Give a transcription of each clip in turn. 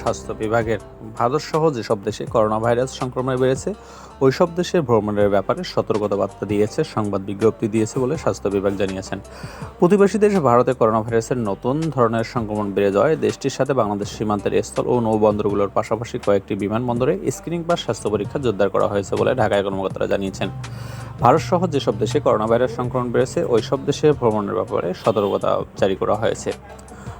স্বাস্থ্য বিভাগের ভারতসহ যেসব দেশে করোনা ভাইরাস সংক্রমণ বেড়েছে, ওইসব দেশে ভ্রমণের ব্যাপারে সতর্কতা বার্তা দিয়েছে, সংবাদ বিজ্ঞপ্তি দিয়েছে বলে স্বাস্থ্য বিভাগ জানিয়েছেন। প্রতিবেশী দেশ ভারতে করোনা ভাইরাসের নতুন ধরনের সংক্রমণ বেড়ে যাওয়ায় দেশটির সাথে বাংলাদেশ সীমান্তের স্থল ও নৌবন্দরগুলোর পাশাপাশি কয়েকটি বিমানবন্দরে স্ক্রিনিং বা স্বাস্থ্য পরীক্ষা জোরদার করা হয়েছে বলে ঢাকায় কর্মকর্তারা জানিয়েছেন। ভারতসহ যেসব দেশে করোনা ভাইরাস সংক্রমণ বেড়েছে, ওইসব দেশে ভ্রমণের ব্যাপারে সতর্কতা জারি করা হয়েছে।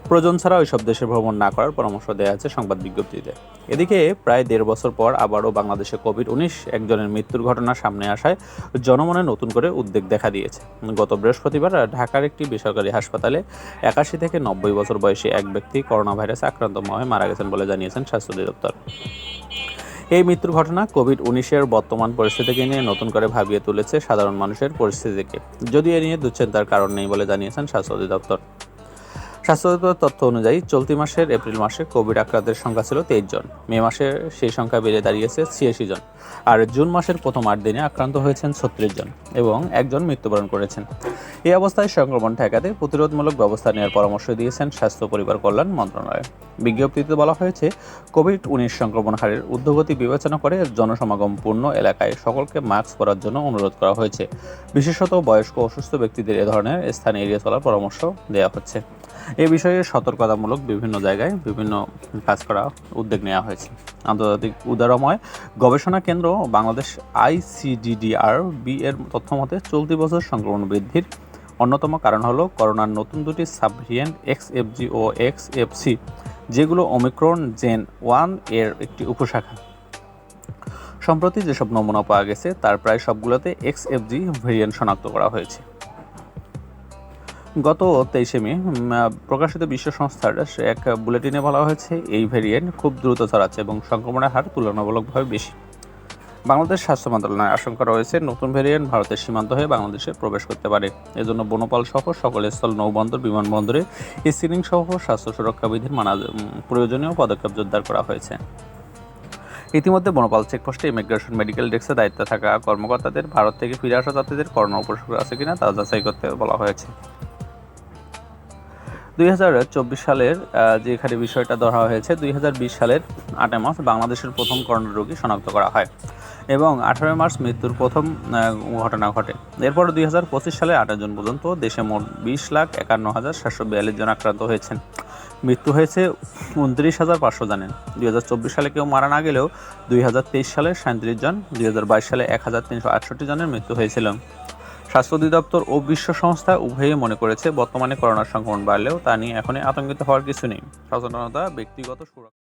প্রয়োজন ছাড়া ওইসব দেশে ভ্রমণ না করার পরামর্শ দেওয়া আছে সংবাদ বিজ্ঞপ্তিতে। এদিকে প্রায় দেড় বছর পর আবারও বাংলাদেশে কোভিড উনিশ একজনের মৃত্যুর ঘটনা সামনে আসায় জনমনে নতুন করে উদ্বেগ দেখা দিয়েছে। গত বৃহস্পতিবার ঢাকার একটি বেসরকারি হাসপাতালে একাশি থেকে নব্বই বছর বয়সী এক ব্যক্তি করোনা ভাইরাসে আক্রান্ত হয়ে মারা গেছেন বলে জানিয়েছেন স্বাস্থ্য অধিদপ্তর। এই মৃত্যুর ঘটনা কোভিড উনিশের বর্তমান পরিস্থিতিকে নিয়ে নতুন করে ভাবিয়ে তুলেছে সাধারণ মানুষের পরিস্থিতিকে। যদিও এ নিয়ে দুশ্চিন্তার কারণ নেই বলে জানিয়েছেন স্বাস্থ্য অধিদপ্তর। স্বাস্থ্য তথ্য অনুযায়ী চলতি মাসের এপ্রিল মাসে কোভিড আক্রান্তের সংখ্যা ছিল তেইশ জন। মে মাসে সেই সংখ্যা বেড়ে দাঁড়িয়েছে ছিয়াশি জন। আর জুন মাসের প্রথম আট দিনে আক্রান্ত হয়েছেন ছত্রিশ জন এবং একজন মৃত্যুবরণ করেছেন। এই অবস্থায় সংক্রমণ ঠেকাতে প্রতিরোধমূলক ব্যবস্থা নেওয়ার পরামর্শ দিয়েছেন স্বাস্থ্য পরিবার কল্যাণ মন্ত্রণালয়। বিজ্ঞপ্তিতে বলা হয়েছে কোভিড উনিশ সংক্রমণ হারের ঊর্ধ্বগতি বিবেচনা করে জনসমাগম পূর্ণ এলাকায় সকলকে মাস্ক পরার জন্য অনুরোধ করা হয়েছে। বিশেষত বয়স্ক অসুস্থ ব্যক্তিদের এ ধরনের স্থানে এড়িয়ে চলার পরামর্শ দেওয়া হচ্ছে। এ বিষয়ে সতর্কতামূলক বিভিন্ন জায়গায় বিভিন্ন কাজ করা উদ্যোগ নেওয়া হয়েছে। আন্তর্জাতিক উদারময় গবেষণা কেন্দ্র বাংলাদেশ আইসিডিডিআর বি এর তথ্য মতে চলতি বছর সংক্রমণ বৃদ্ধির অন্যতম কারণ হলো করোনার নতুন দুটি সাবভেরিয়েন্ট এক্স এফজি ও এক্স এফসি যেগুলো ওমিক্রন জেন ওয়ানের একটি উপশাখা। সম্প্রতি যেসব নমুনা পাওয়া গেছে, তার প্রায় সবগুলোতে এক্স এফজি ভেরিয়েন্ট শনাক্ত করা হয়েছে। গত তেইশে মে প্রকাশিত বিশ্ব সংস্থার এক বুলেটিনে বলা হয়েছে, এই ভেরিয়েন্ট খুব দ্রুত ছড়াচ্ছে এবং সংক্রমণের হার তুলনামূলকভাবে বেশি। বাংলাদেশ স্বাস্থ্য মন্ত্রণালয়ের আশঙ্কা রয়েছে, নতুন ভেরিয়েন্ট ভারতের সীমান্ত হয়ে বাংলাদেশে প্রবেশ করতে পারে। এজন্য বনপাল সহ সকল স্থল, নৌবন্দর, বিমানবন্দরে স্ক্রিনিং সহ স্বাস্থ্য সুরক্ষা বিধির মানা প্রয়োজনীয় পদক্ষেপ জোরদার করা হয়েছে। ইতিমধ্যে বনপাল চেকপোস্টে ইমিগ্রেশন মেডিকেল ডেস্কে দায়িত্বে থাকা কর্মকর্তাদের ভারত থেকে ফিরে আসা যাত্রীদের করোনা উপসর্গ আছে কিনা তা যাচাই করতে বলা হয়েছে। দুই হাজার চব্বিশ সালের যে এখানে বিষয়টা ধরা হয়েছে, দুই হাজার বিশ সালের আটই মার্চ বাংলাদেশের প্রথম করোনা রোগী শনাক্ত করা হয় এবং আঠারোই মার্চ মৃত্যুর প্রথম ঘটনা ঘটে। এরপর দুই সালের আঠাশ জুন পর্যন্ত দেশে মোট বিশ লাখ একান্ন হাজার সাতশো বিয়াল্লিশ জন আক্রান্ত হয়েছেন। মৃত্যু হয়েছে উনত্রিশ হাজার পাঁচশো জনের। দুই হাজার চব্বিশ সালে কেউ মারা না গেলেও দুই হাজার তেইশ সালে সাঁত্রিশ জন, দুই হাজার বাইশ সালে এক হাজার তিনশো আটষট্টি জনের মৃত্যু হয়েছিল। স্বাস্থ্য অধিদপ্তর ও বিশ্ব সংস্থা উভয়ই মনে করেছে বর্তমানে করোনা সংক্রমণ বাড়লেও তা নিয়ে এখনই আতঙ্কিত হওয়ার কিছু নেই। সচেতনতা, ব্যক্তিগত সুরক্ষা